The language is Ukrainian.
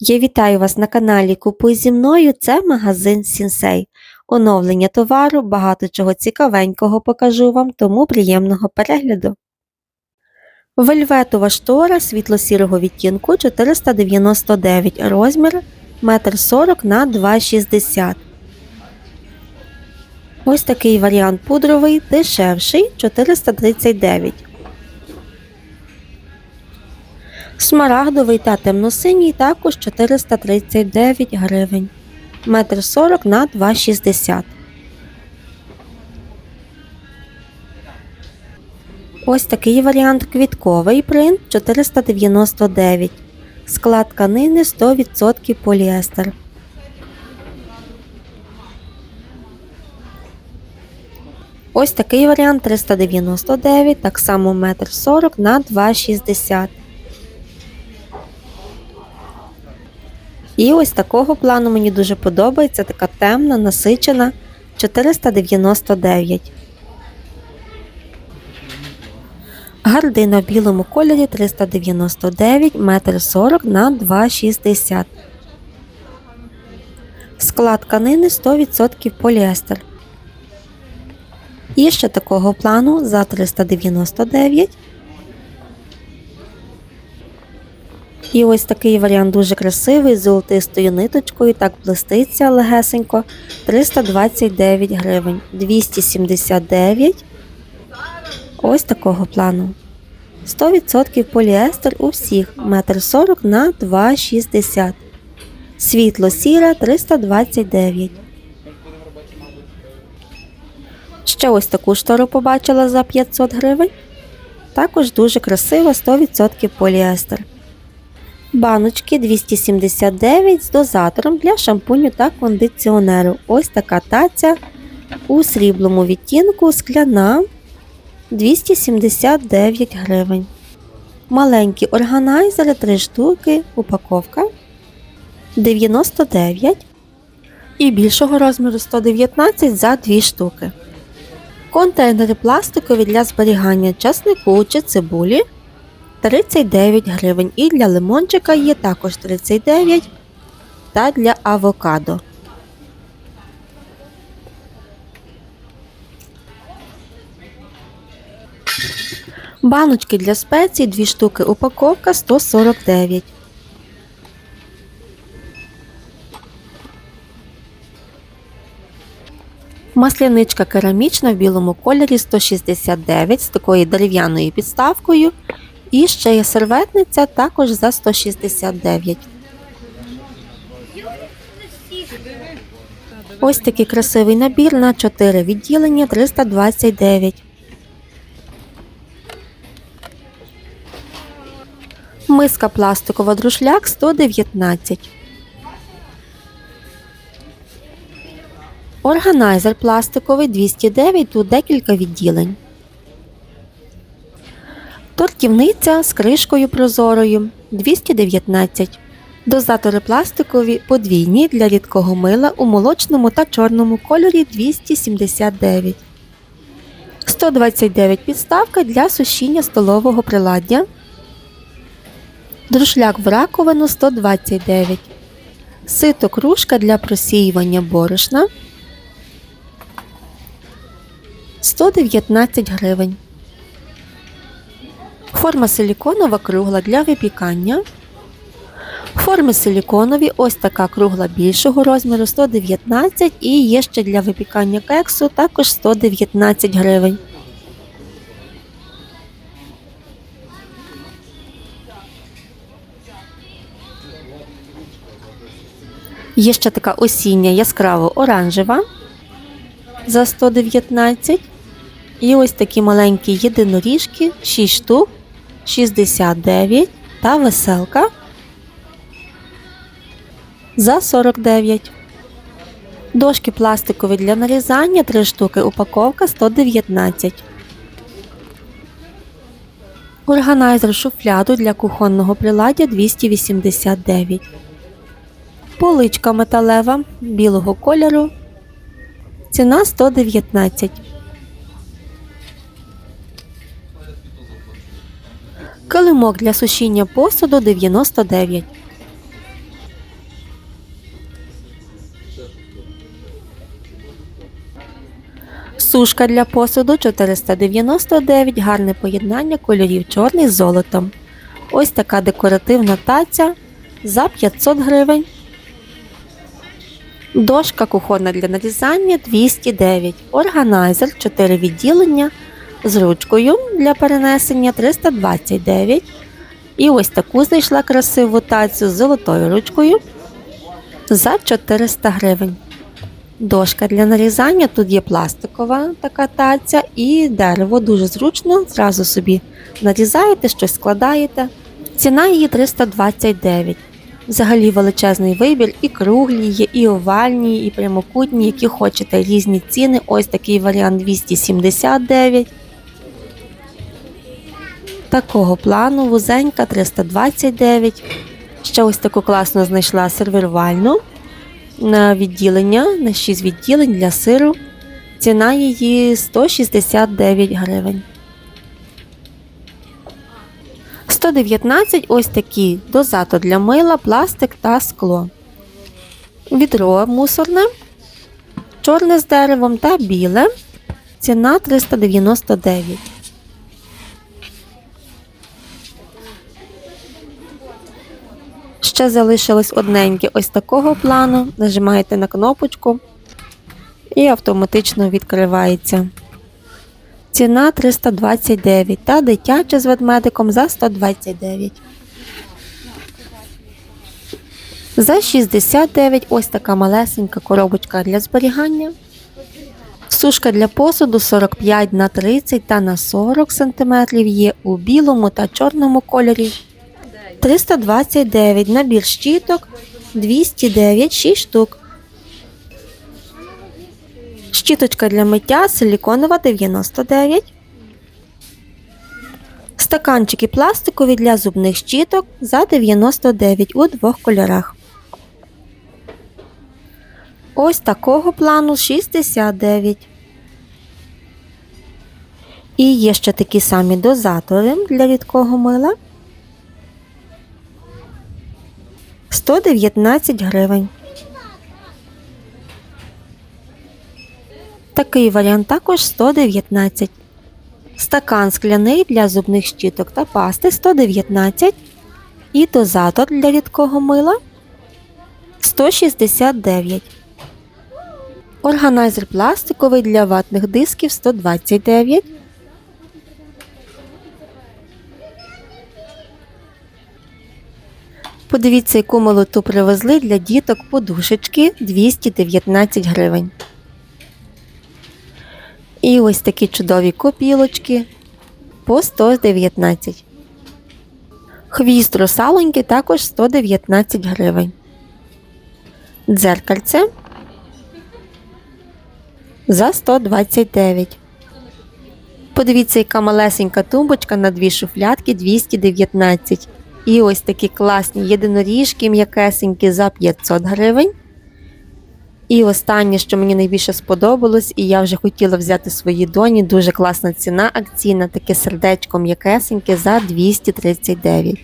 Я вітаю вас на каналі Купуй зі мною. Це магазин Сінсей. Оновлення товару, багато чого цікавенького покажу вам, тому приємного перегляду. Вельветова штора світло-сірого відтінку 499 розмір 1,40 на 2,60 Ось такий варіант пудровий, дешевший 439 Смарагдовий та темно-синій також 439 гривень. Метр 40 на 2,60. Ось такий варіант квітковий принт 499. Склад тканини 100% поліестер. Ось такий варіант 399, так само метр 40 на 2,60. І ось такого плану мені дуже подобається, така темна, насичена 499. Гардина в білому кольорі 399 метр 40 на 2,60. Склад тканини 100% поліестер. І ще такого плану за 399 І ось такий варіант дуже красивий з золотистою ниточкою, так блиститься легесенько. 329 гривень, 279. Ось такого плану. 100% поліестер у всіх 1,40 на 2,60. Світло сіре 329. Ще ось таку штору побачила за 500 гривень. Також дуже красива 100% поліестер. Баночки 279 з дозатором для шампуню та кондиціонеру. Ось така таця у сріблому відтінку скляна 279 гривень. Маленькі органайзери 3 штуки, упаковка 99 і більшого розміру 119 за 2 штуки. Контейнери пластикові для зберігання часнику чи цибулі 39 гривень. І для лимончика є також 39 та для авокадо. Баночки для спецій 2 штуки упаковка 149. Масляничка керамічна в білому кольорі 169 з такою дерев'яною підставкою. І ще є серветниця також за 169. Ось такий красивий набір на 4 відділення 329. Миска пластикова друшляк 119. Органайзер пластиковий 209 тут декілька відділень. Тортівниця з кришкою прозорою 219. Дозатори пластикові подвійні для рідкого мила у молочному та чорному кольорі 279. 129 підставка для сушіння столового приладдя. Друшляк в раковину 129. Сито кружка для просіювання борошна 119 гривень. Форма силіконова кругла для випікання. Форми силіконові ось така кругла більшого розміру 119 і є ще для випікання кексу також 119 гривень. Є ще така осіння яскраво оранжева за 119. І ось такі маленькі єдиноріжки 6 штук 69 та веселка за 49. Дошки пластикові для нарізання 3 штуки. Упаковка 119. Органайзер шуфляду для кухонного приладдя 289. Поличка металева білого кольору. Ціна 119. Килимок для сушіння посуду 99. Сушка для посуду 499. Гарне поєднання кольорів чорний з золотом. Ось така декоративна таця за 500 гривень. Дошка кухонна для нарізання 209. Органайзер 4 відділення з ручкою для перенесення 329. І ось таку знайшла красиву тацю з золотою ручкою за 400 гривень. Дошка для нарізання, тут є пластикова така таця і дерево дуже зручно. Зразу собі нарізаєте, щось складаєте. Ціна її 329. Взагалі величезний вибір, і круглі є, і овальні, і прямокутні, які хочете різні ціни. Ось такий варіант 279. Такого плану вузенька 329. Ще ось таку класно знайшла сервірувальну на відділення, на 6 відділень для сиру. Ціна її 169 гривень. 119 ось такі дозатор для мила, пластик та скло. Відро мусорне, чорне з деревом та біле. Ціна 399. Ще залишилось одненьке ось такого плану. Нажимаєте на кнопочку і автоматично відкривається. Ціна 329 та дитяча з ведмедиком за 129. За 69 ось така малесенька коробочка для зберігання. Сушка для посуду 45 на 30 та на 40 см є у білому та чорному кольорі. 329 набір щіток 209 6 штук. Щіточка для миття силіконова 99. Стаканчики пластикові для зубних щіток за 99 у двох кольорах. Ось такого плану 69. І є ще такі самі дозатори для рідкого мила. 119 гривень. Такий варіант також 119. Стакан скляний для зубних щіток та пасти 119. І дозатор для рідкого мила 169. Органайзер пластиковий для ватних дисків 129. Подивіться, яку молоту привезли для діток подушечки 219 гривень. І ось такі чудові копілочки по 119. Хвіст русалоньки також 119 гривень. Дзеркальце за 129. Подивіться, яка малесенька тумбочка на дві шуфлятки 219. І ось такі класні єдиноріжки м'якесенькі за 500 гривень. І останнє, що мені найбільше сподобалось, і я вже хотіла взяти свої доні, дуже класна ціна акційна, таке сердечко м'якесеньке за 239.